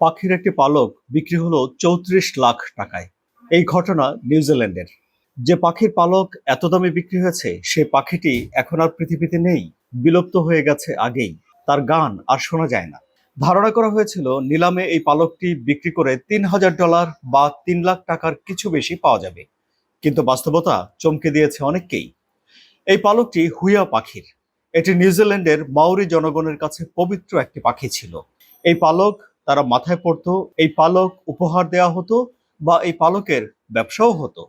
পাখির একটি পালক বিক্রি হলো চৌত্রিশ লাখ টাকায়। এই ঘটনা নিউজিল্যান্ডের যে পাখির পালক এত দামে বিক্রি হয়েছে, সে পাখিটি এখন আর পৃথিবীতে নেই, বিলুপ্ত হয়ে গেছে আগেই। তার গান আর শোনা যায় না। ধারণা করা হয়েছিল, নিলামে এই পালকটি বিক্রি করে তিন হাজার ডলার বা তিন লাখ টাকার কিছু বেশি পাওয়া যাবে। কিন্তু বাস্তবতা চমকে দিয়েছে অনেককেই। এই পালকটি হুইয়া পাখির। এটি নিউজিল্যান্ডের মাউরি জনগণের কাছে পবিত্র একটি পাখি ছিল। এই পালক তারা মাথায় পড়তো, এই পালক উপহার দেওয়া হতো বা এই পালকের ব্যবসাও হতো।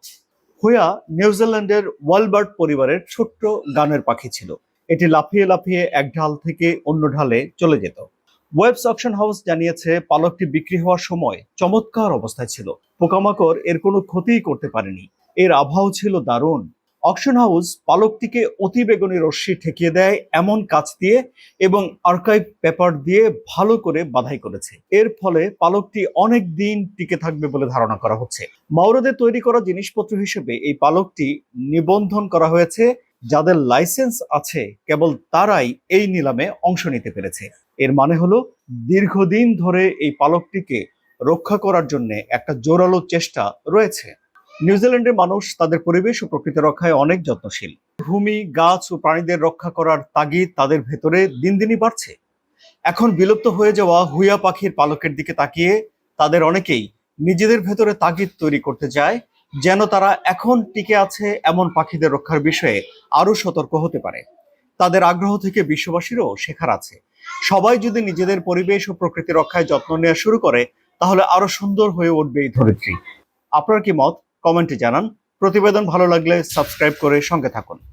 হুয়া নিউজিল্যান্ডের ওয়ালবার্ড পরিবারের ছোট্ট গানের পাখি ছিল। এটি লাফিয়ে লাফিয়ে এক ঢাল থেকে অন্য ঢালে চলে যেত। ওয়েবস অকশন হাউস জানিয়েছে, পালকটি বিক্রি হওয়ার সময় চমৎকার অবস্থায় ছিল। পোকামাকড় এর কোনো ক্ষতিই করতে পারেনি। এর আবহাওয়া ছিল দারুণ। অকশন হাউস পালকটিকে অতি বেগুনি রশ্মি ঠেকিয়ে দেয় এমন কাজ দিয়ে এবং আর্কাইভ পেপার দিয়ে ভালো করে বাধাই করেছে। এর ফলে পালকটি অনেক দিন টিকে থাকবে বলে ধারণা করা হচ্ছে। মাওরাদের তৈরি করা জিনিসপত্র হিসেবে এই পালকটি নিবন্ধন করা হয়েছে। যাদের লাইসেন্স আছে, কেবল তারাই এই নিলামে অংশ নিতে পেরেছে। এর মানে হলো, দীর্ঘদিন ধরে এই পালকটিকে রক্ষা করার জন্য একটা জোরালো চেষ্টা রয়েছে। নিউজিল্যান্ডের মানুষ তাদের পরিবেশ ও প্রকৃতি রক্ষায় অনেক যত্নশীল। ভূমি, গাছ ও প্রাণীদের রক্ষা করার তাগিদ তাদের ভেতরে দিন দিনই বাড়ছে। এখন বিলুপ্ত হয়ে যাওয়া হুইয়া পাখির পালকের দিকে তাকিয়ে তাদের অনেকেই নিজেদের ভেতরে তাগিদ তৈরি করতে চায়, যেন তারা এখন টিকে আছে এমন পাখিদের রক্ষার বিষয়ে আরও সতর্ক হতে পারে। তাদের আগ্রহ থেকে বিশ্ববাসীরও শেখার আছে। সবাই যদি নিজেদের পরিবেশ ও প্রকৃতি রক্ষায় যত্ন নেওয়া শুরু করে, তাহলে আরও সুন্দর হয়ে উঠবে এই ধরিত্রী। আপনার কি মত? কমেন্টে জানান। প্রতিবেদন ভালো লাগলে সাবস্ক্রাইব করে সঙ্গে থাকুন।